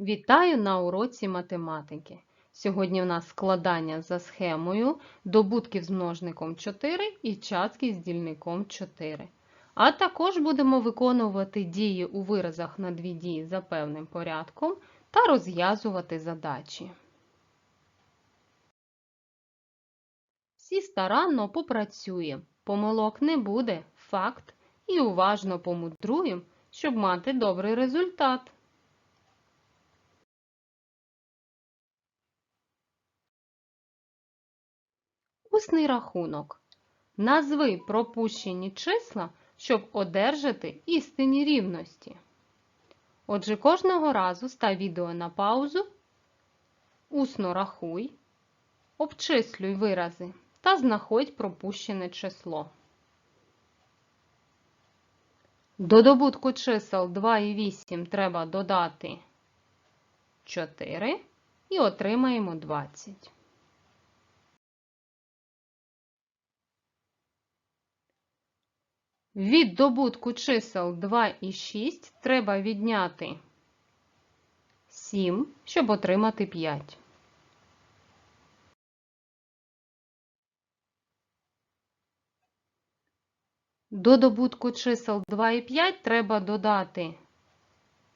Вітаю на уроці математики. Сьогодні в нас складання за схемою добутків з множником 4 і частки з дільником 4. А також будемо виконувати дії у виразах на дві дії за певним порядком та розв'язувати задачі. Всі старанно попрацюємо, помилок не буде, факт, і уважно помудруємо, щоб мати добрий результат. Усний рахунок. Назви пропущені числа, щоб одержати істинні рівності. Отже, кожного разу став відео на паузу, усно рахуй, обчислюй вирази та знаходь пропущене число. До добутку чисел 2 і 8 треба додати 4 і отримаємо 20. Від добутку чисел 2 і 6 треба відняти 7, щоб отримати 5. До добутку чисел 2 і 5 треба додати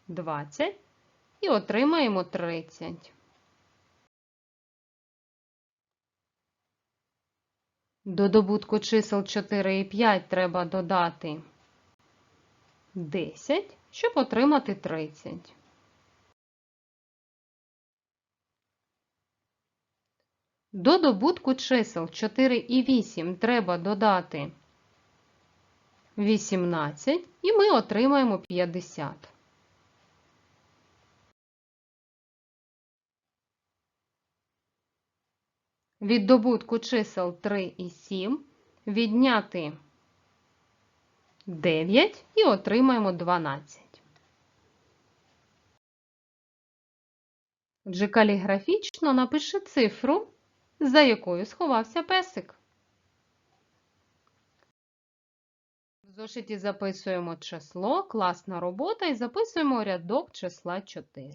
20 і отримаємо 30. До добутку чисел 4 і 5 треба додати 10, щоб отримати 30. До добутку чисел 4 і 8 треба додати 18, і ми отримаємо 50. Від добутку чисел 3 і 7 відняти 9 і отримаємо 12. Отже, каліграфічно напиши цифру, за якою сховався песик. В зошиті записуємо число, класна робота і записуємо рядок числа 4.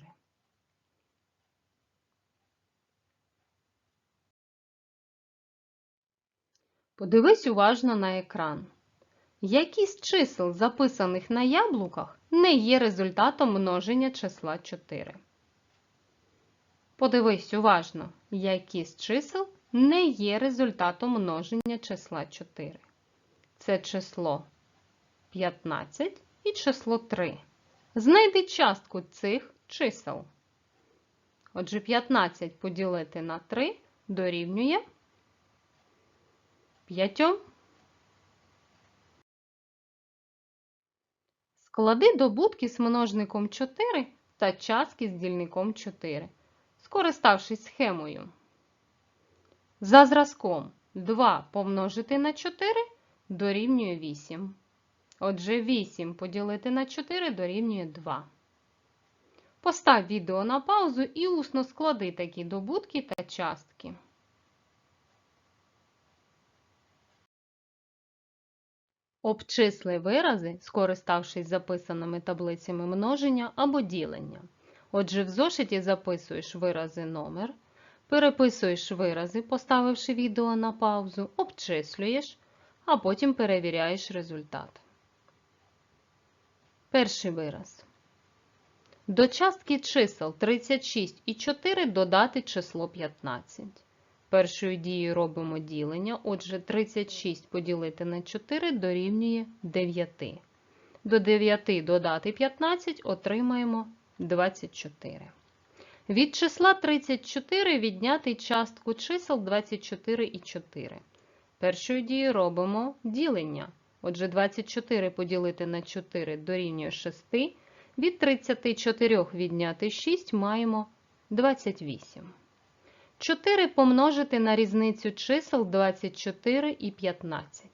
Подивись уважно на екран. Які чисел, записаних на яблуках, не є результатом множення числа 4? Подивись уважно, які чисел не є результатом множення числа 4. Це число 15 і число 3. Знайди частку цих чисел. Отже, 15 поділити на 3 дорівнює 5. Склади добутки з множником 4 та частки з дільником 4, скориставшись схемою. За зразком 2 помножити на 4 дорівнює 8. Отже, 8 поділити на 4 дорівнює 2. Постав відео на паузу і усно склади такі добутки та частки. Обчисли вирази, скориставшись записаними таблицями множення або ділення. Отже, в зошиті записуєш вирази номер, переписуєш вирази, поставивши відео на паузу, обчислюєш, а потім перевіряєш результат. Перший вираз. До частки чисел 36 і 4 додати число 15. Першою дією робимо ділення, отже, 36 поділити на 4 дорівнює 9. До 9 додати 15 отримаємо 24. Від числа 34 відняти частку чисел 24 і 4. Першою дією робимо ділення. Отже, 24 поділити на 4 дорівнює 6. Від 34 відняти 6 маємо 28. 4 помножити на різницю чисел 24 і 15.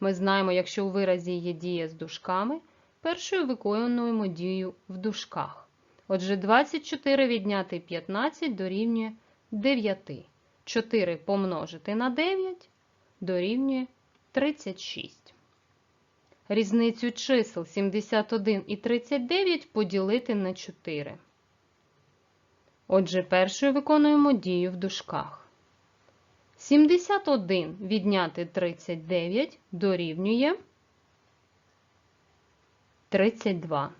Ми знаємо, якщо у виразі є дія з дужками, першою виконуємо дію в дужках. Отже, 24 відняти 15 дорівнює 9. 4 помножити на 9 дорівнює 36. Різницю чисел 71 і 39 поділити на 4. Отже, першою виконуємо дію в дужках. 71 відняти 39 дорівнює 32.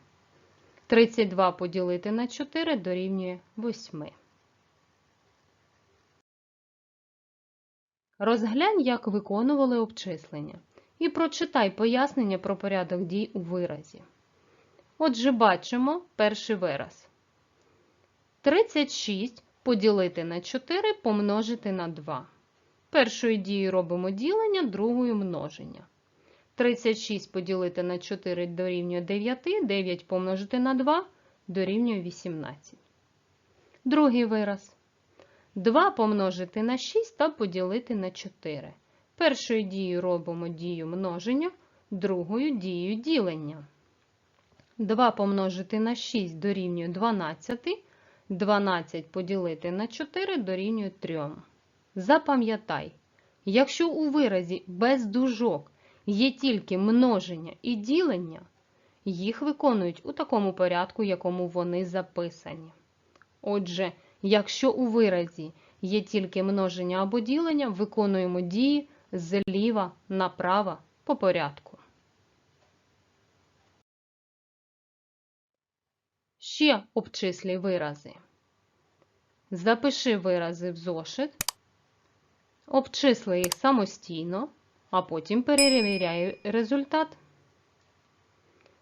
32 поділити на 4 дорівнює 8. Розглянь, як виконували обчислення. І прочитай пояснення про порядок дій у виразі. Отже, бачимо перший вираз. 36 поділити на 4 помножити на 2. Першою дією робимо ділення, другою множення. 36 поділити на 4 дорівнює 9, 9 помножити на 2 дорівнює 18. Другий вираз. 2 помножити на 6 та поділити на 4. Першою дією робимо дію множення, другою дією ділення. 2 помножити на 6 дорівнює 12, 12 поділити на 4 дорівнює 3. Запам'ятай, якщо у виразі без дужок є тільки множення і ділення, їх виконують у такому порядку, якому вони записані. Отже, якщо у виразі є тільки множення або ділення, виконуємо дії зліва направо по порядку. Ще обчислі вирази. Запиши вирази в зошит, обчисли їх самостійно, а потім перевіряй результат.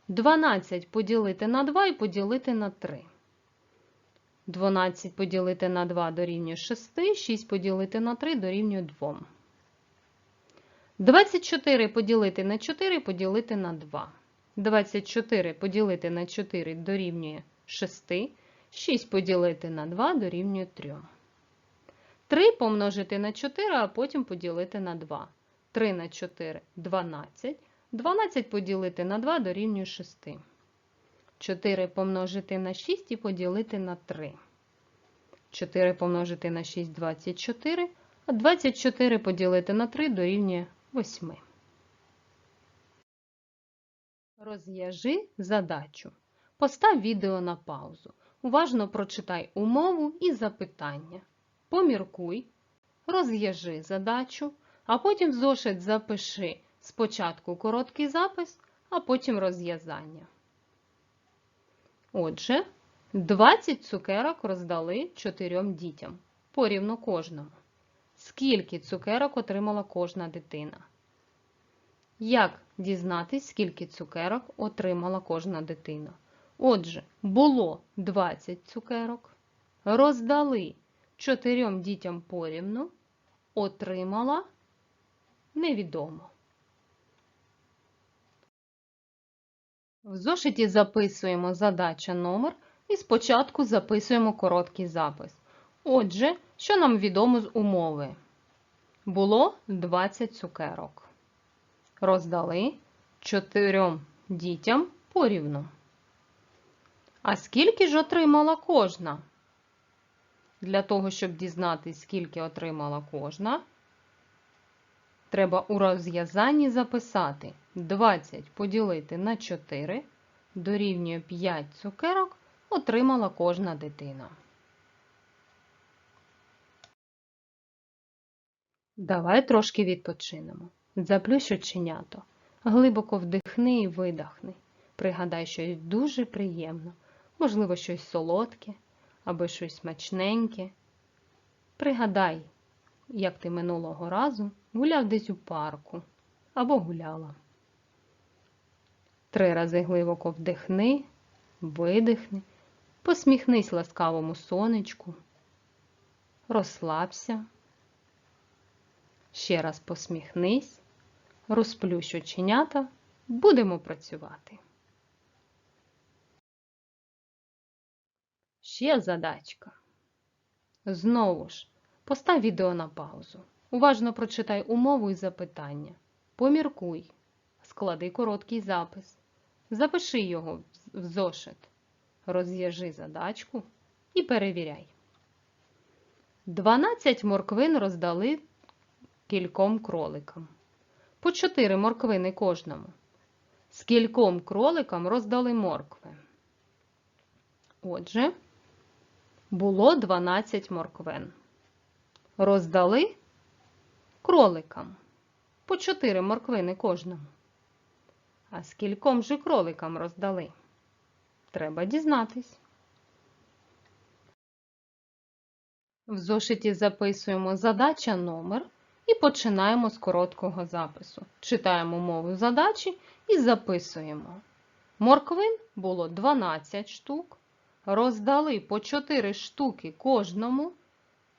12 поділити на 2 і поділити на 3. 12 поділити на 2 дорівнює 6, 6 поділити на 3 дорівнює 2. 24 поділити на 4 поділити на 2. 24 поділити на 4 дорівнює 6, 6 поділити на 2 дорівнює 3. 3 помножити на 4, а потім поділити на 2. 3 на 4 – 12. 12 поділити на 2 дорівнює 6. 4 помножити на 6 і поділити на 3. 4 помножити на 6 – 24, а 24 поділити на 3 дорівнює 8. Розв'яжи задачу. Постав відео на паузу. Уважно прочитай умову і запитання. Поміркуй, розв'яжи задачу, а потім в зошит запиши спочатку короткий запис, а потім розв'язання. Отже, 20 цукерок роздали 4 дітям, порівну кожному. Скільки цукерок отримала кожна дитина? Як дізнатись, скільки цукерок отримала кожна дитина? Отже, було 20 цукерок, роздали 4 дітям порівну, отримала невідомо. В зошиті записуємо задача номер і спочатку записуємо короткий запис. Отже, що нам відомо з умови? Було 20 цукерок. Роздали 4 дітям порівну. А скільки ж отримала кожна? Для того, щоб дізнатися, скільки отримала кожна, треба у розв'язанні записати 20 поділити на 4 дорівнює 5 цукерок отримала кожна дитина. Давай трошки відпочинемо. Заплющ оченято. Глибоко вдихни і видихни. Пригадай щось дуже приємне, можливо, щось солодке або щось смачненьке. Пригадай, як ти минулого разу гуляв десь у парку або гуляла. Три рази глибоко вдихни, видихни, посміхнись ласкавому сонечку, розслабся. Ще раз посміхнись, розплющ оченята, будемо працювати. Ще задачка. Знову ж, постав відео на паузу. Уважно прочитай умову і запитання. Поміркуй, склади короткий запис. Запиши його в зошит. Розв'яжи задачку і перевіряй. 12 морквин роздали кільком кроликам. По 4 морквини кожному. Скільком кроликам роздали моркви. Отже, було 12 морквин. Роздали кроликам по 4 морквини кожному. А скільком же кроликам роздали? Треба дізнатись. В зошиті записуємо задача номер і починаємо з короткого запису. Читаємо мову задачі і записуємо. Морквин було 12 штук. Роздали по 4 штуки кожному.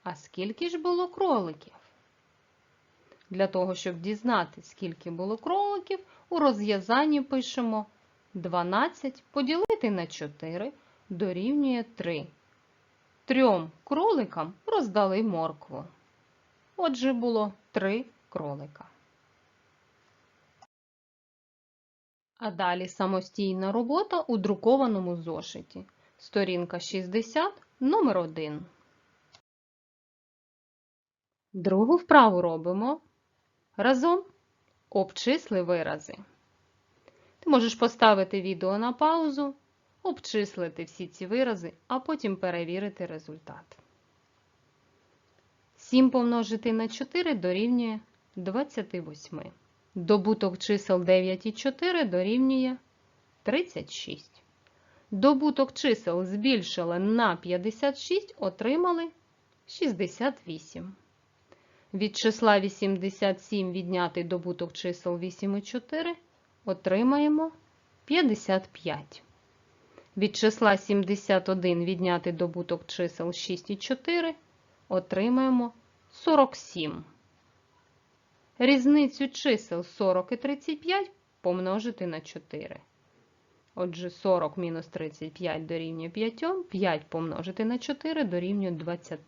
А скільки ж було кроликів? Для того, щоб дізнатися, скільки було кроликів, у розв'язанні пишемо 12 поділити на 4 дорівнює 3. Трьом кроликам роздали моркву. Отже, було 3 кролика. А далі самостійна робота у друкованому зошиті. Сторінка 60, номер 1. Другу вправу робимо. Разом обчисли вирази. Ти можеш поставити відео на паузу, обчислити всі ці вирази, а потім перевірити результат. 7 помножити на 4 дорівнює 28. Добуток чисел 9 і 4 дорівнює 36. Добуток чисел збільшили на 56, отримали 68. Від числа 87 відняти добуток чисел 8 і 4 отримаємо 55. Від числа 71 відняти добуток чисел 6 і 4 отримаємо 47. Різницю чисел 40 і 35 помножити на 4. Отже, 40 мінус 35 дорівнює 5, 5 помножити на 4 дорівнює 20.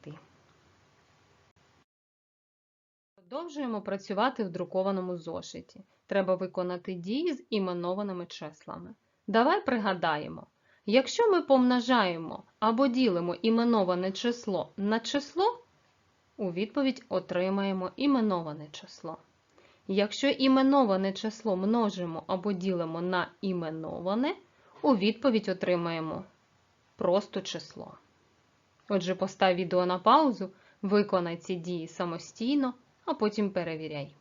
Продовжуємо працювати в друкованому зошиті. Треба виконати дії з іменованими числами. Давай пригадаємо, якщо ми помножаємо або ділимо іменоване число на число, у відповідь отримаємо іменоване число. Якщо іменоване число множимо або ділимо на іменоване, у відповідь отримаємо просто число. Отже, постав відео на паузу, виконай ці дії самостійно, а потім перевіряй.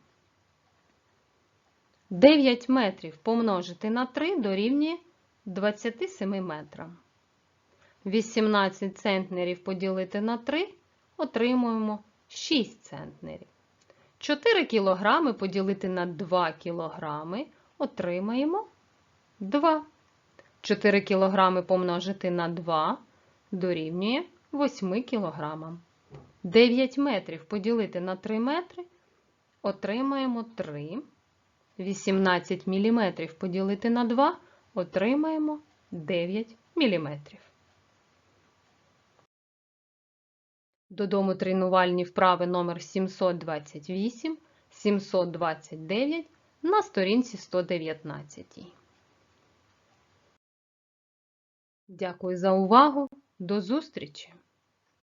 9 метрів помножити на 3 дорівнює 27 метрам. 18 центнерів поділити на 3 отримуємо 6 центнерів. 4 кілограми поділити на 2 кілограми отримаємо 2. 4 кілограми помножити на 2 дорівнює 8 кілограмам. 9 метрів поділити на 3 метри отримаємо 3. 18 мм поділити на 2 отримаємо 9 мм. Додому тренувальні вправи номер 728, 729 на сторінці 119. Дякую за увагу. До зустрічі!